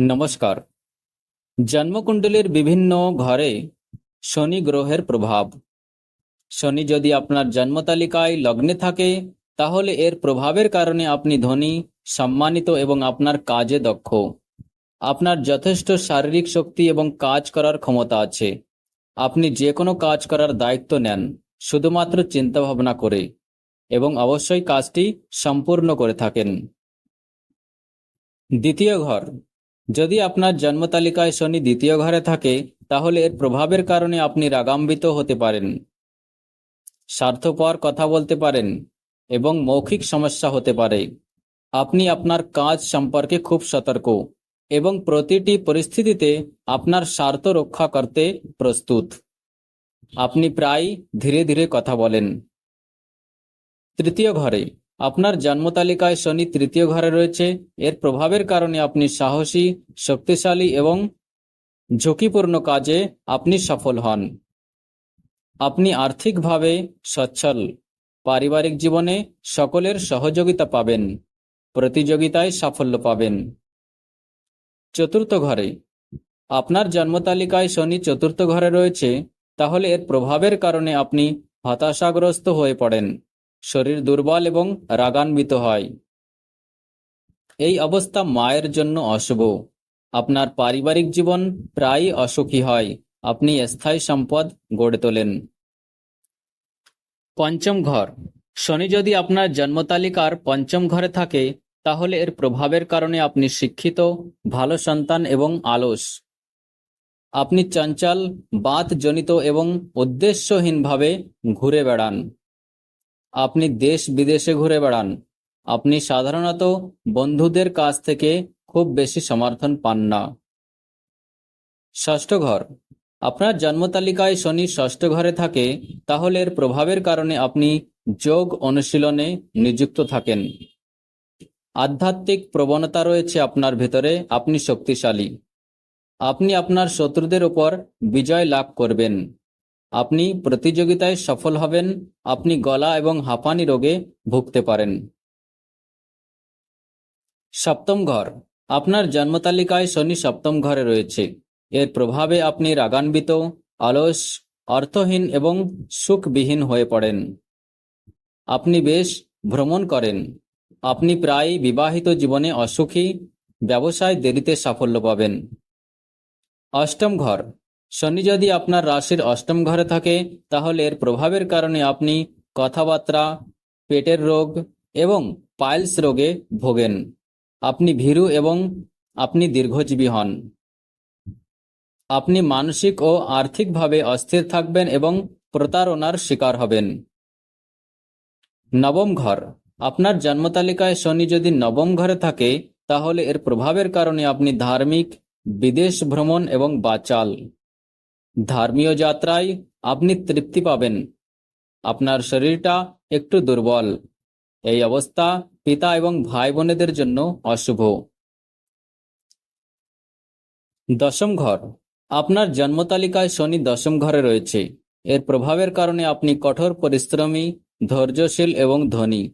নমস্কার। জন্মকুণ্ডলীর বিভিন্ন ঘরে শনি গ্রহের প্রভাব। শনি যদি আপনার জন্মতালিকায় লগ্নে থাকে, তাহলে এর প্রভাবের কারণে আপনি ধনী, সম্মানিত এবং আপনার কাজে দক্ষ। আপনার যথেষ্ট শারীরিক শক্তি এবং কাজ করার ক্ষমতা আছে। আপনি যে কোনো কাজ করার দায়িত্ব নেন, শুধুমাত্র চিন্তাভাবনা করে এবং অবশ্যই কাজটি সম্পূর্ণ করে থাকেন। দ্বিতীয় ঘর যদি আপনার জন্ম তালিকায় শনি দ্বিতীয় ঘরে থাকে, তাহলে এর প্রভাবের কারণে আপনি রাগাম্বিত হতে পারেন। স্বার্থপর কথা বলতে পারেন এবং মৌখিক সমস্যা হতে পারে। আপনি আপনার কাজ সম্পর্কে খুব সতর্ক এবং প্রতিটি পরিস্থিতিতে আপনার স্বার্থ রক্ষা করতে প্রস্তুত। আপনি প্রায় ধীরে ধীরে কথা বলেন। তৃতীয় ঘরে আপনার জন্মতালিকায় শনি তৃতীয় ঘরে রয়েছে। এর প্রভাবের কারণে আপনি সাহসী, শক্তিশালী এবং ঝুঁকিপূর্ণ কাজে আপনি সফল হন। আপনি আর্থিকভাবে সচ্ছল, পারিবারিক জীবনে সকলের সহযোগিতা পাবেন, প্রতিযোগিতায় সাফল্য পাবেন। চতুর্থ ঘরে, আপনার জন্মতালিকায় শনি চতুর্থ ঘরে রয়েছে, তাহলে এর প্রভাবের কারণে আপনি হতাশাগ্রস্ত হয়ে পড়েন। শরীর দুর্বল এবং রাগান্বিত হয়। এই অবস্থা মায়ের জন্য অশুভ। আপনার পারিবারিক জীবন প্রায়ই অসুখী হয়। আপনি স্থায়ী সম্পদ গড়ে তোলেন। পঞ্চম ঘর। শনি যদি আপনার জন্মতালিকার পঞ্চম ঘরে থাকে, তাহলে এর প্রভাবের কারণে আপনি শিক্ষিত, ভালো সন্তান এবং আলস। আপনি চঞ্চল, বাতজনিত এবং উদ্দেশ্যহীনভাবে ঘুরে বেড়ান। আপনি দেশ বিদেশে ঘুরে বেড়ান। আপনি সাধারণত বন্ধুদের কাছ থেকে খুব বেশি সমর্থন পান না। ষষ্ঠ ঘর। আপনার জন্মতালিকায় শনি ষষ্ঠ ঘরে থাকে, তাহলে এর প্রভাবের কারণে আপনি যোগ অনুশীলনে নিযুক্ত থাকেন। আধ্যাত্মিক প্রবণতা রয়েছে আপনার ভেতরে, আপনি শক্তিশালী। আপনি আপনার শত্রুদের উপর বিজয় লাভ করবেন। আপনি প্রতিযোগিতায় সফল হবেন, আপনি গলা এবং হাঁপানি রোগে ভুগতে পারেন। সপ্তম ঘর। আপনার জন্মতালিকায় শনি সপ্তম ঘরে রয়েছে। এর প্রভাবে আপনি রাগান্বিত আলস অর্থহীন এবং সুখবিহীন হয়ে পড়েন। আপনি বেশ ভ্রমণ করেন। আপনি প্রায় বিবাহিত জীবনে অসুখী, ব্যবসায় দেরিতে সাফল্য পাবেন। অষ্টম ঘর। শনি যদি আপনার রাশির অষ্টম ঘরে থাকে, তাহলে এর প্রভাবের কারণে আপনি কথাবার্তা, পেটের রোগ এবং পাইলস রোগে ভোগেন। আপনি ভীরু এবং আপনি দীর্ঘজীবী হন। আপনি মানসিক ও আর্থিকভাবে অস্থির থাকবেন এবং প্রতারণার শিকার হবেন। নবম ঘর। আপনার জন্মতালিকায় শনি যদি নবম ঘরে থাকে, তাহলে এর প্রভাবের কারণে আপনি ধার্মিক, বিদেশ ভ্রমণ এবং বাচাল। ধর্মীয় যাত্রায় আপনি তৃপ্তি পাবেন। আপনার শরীরটা একটু দুর্বল। এই অবস্থা পিতা এবং ভাই বোনেদের জন্য অশুভ। দশম ঘর। আপনার জন্মতালিকায় শনি দশম ঘরে রয়েছে। এর প্রভাবের কারণে আপনি কঠোর পরিশ্রমী, ধৈর্যশীল এবং ধনী।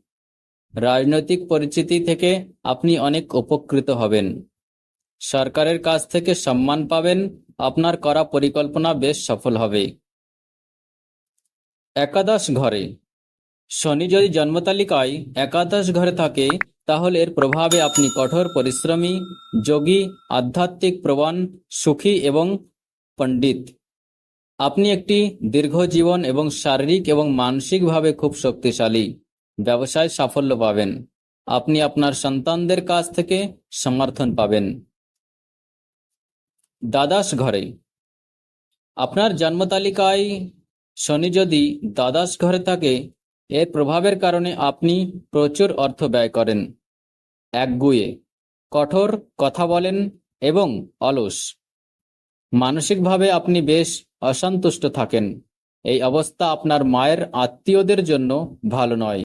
রাজনৈতিক পরিচিতি থেকে আপনি অনেক উপকৃত হবেন। সরকারের কাছ থেকে সম্মান পাবেন আপনার করা পরিকল্পনা বেশ সফল হবে। একাদশ ঘরে। শনি যদি জন্মতালিকায় একাদশ ঘরে থাকে, তাহলে এর প্রভাবে আপনি কঠোর পরিশ্রমী, যোগী, আধ্যাত্মিক প্রবণ, সুখী এবং পণ্ডিত। আপনি একটি দীর্ঘ জীবন এবং শারীরিক এবং মানসিকভাবে খুব শক্তিশালী। ব্যবসায় সাফল্য পাবেন। আপনি আপনার সন্তানদের কাছ থেকে সমর্থন পাবেন। দ্বাদশ ঘরে। আপনার জন্মতালিকায় শনি যদি দ্বাদশ ঘরে থাকে, এর প্রভাবের কারণে আপনি প্রচুর অর্থ ব্যয় করেন। একগুয়ে কঠোর কথা বলেন এবং অলস। মানসিকভাবে আপনি বেশ অসন্তুষ্ট থাকেন। এই অবস্থা আপনার মায়ের আত্মীয়দের জন্য ভালো নয়।